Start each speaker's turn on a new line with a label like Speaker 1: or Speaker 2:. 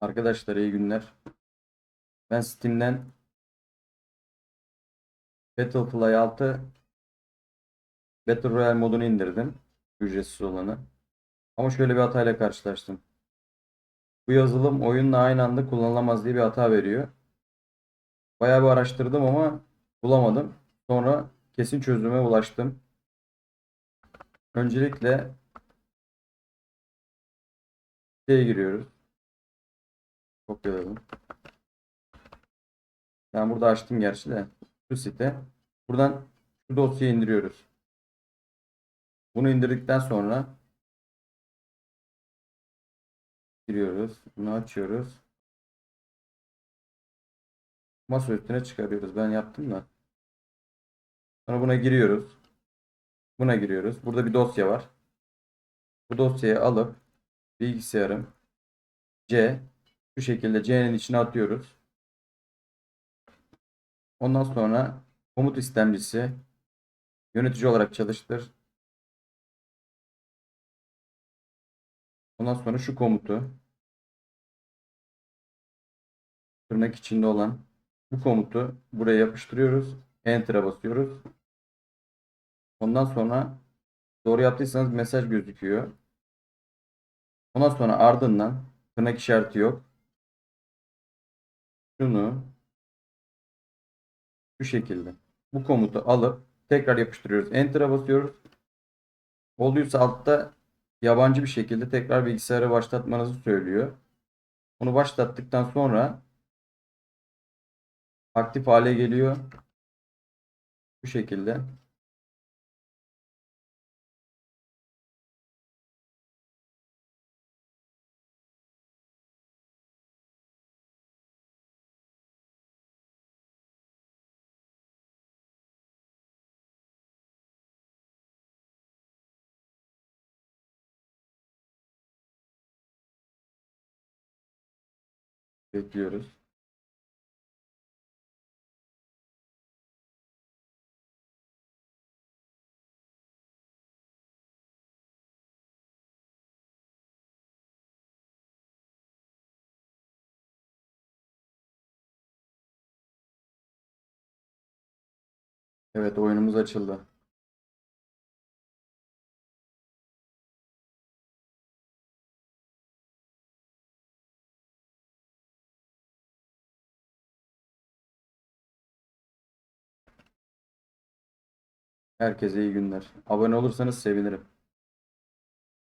Speaker 1: Arkadaşlar iyi günler. Ben Steam'den Battlefly 6 Battle Royale modunu indirdim. Ücretsiz olanı. Ama şöyle bir hatayla karşılaştım. Bu yazılım oyunla aynı anda kullanılamaz diye bir hata veriyor. Bayağı bir araştırdım ama bulamadım. Sonra kesin çözüme ulaştım. Öncelikle siteye giriyoruz. Kopyaladım. Ben burada açtım gerçi de. Şu site. Buradan şu dosyayı indiriyoruz. Bunu indirdikten sonra giriyoruz. Bunu açıyoruz. Masa üstüne çıkarıyoruz. Ben yaptım da. Sonra buna giriyoruz. Buna giriyoruz. Burada bir dosya var. Bu dosyayı alıp bilgisayarım C şu şekilde C'nin içine atıyoruz. Ondan sonra komut istemcisi yönetici olarak çalıştır. Ondan sonra şu komutu tırnak içinde olan bu komutu buraya yapıştırıyoruz. Enter'a basıyoruz. Ondan sonra doğru yaptıysanız mesaj gözüküyor. Ondan sonra ardından tırnak işareti yok. Şunu şu şekilde bu komutu alıp tekrar yapıştırıyoruz. Enter'a basıyoruz. Olduysa altta yabancı bir şekilde tekrar bilgisayarı başlatmanızı söylüyor. Bunu başlattıktan sonra aktif hale geliyor. Bu şekilde. Bekliyoruz. Evet oyunumuz açıldı. Herkese iyi günler. Abone olursanız sevinirim.